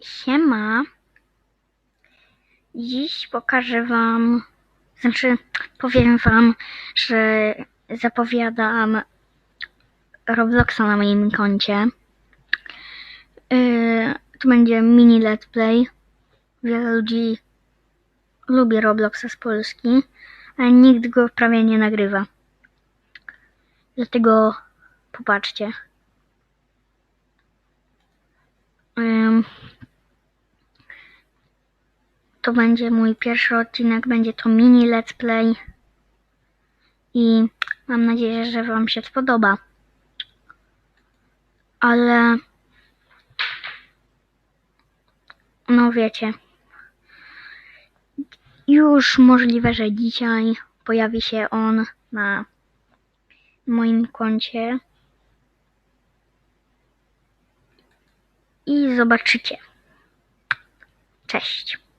Siema. Dziś pokażę wam, znaczy powiem wam, że zapowiadam Robloxa na moim koncie. Yy, to będzie mini let's play. Wiele ludzi lubi Robloxa z Polski, ale nikt go prawie nie nagrywa. Dlatego popatrzcie. To będzie mój pierwszy odcinek, będzie to mini let's play i mam nadzieję, że Wam się spodoba. Ale no wiecie, już możliwe, że dzisiaj pojawi się on na moim koncie i zobaczycie. Cześć.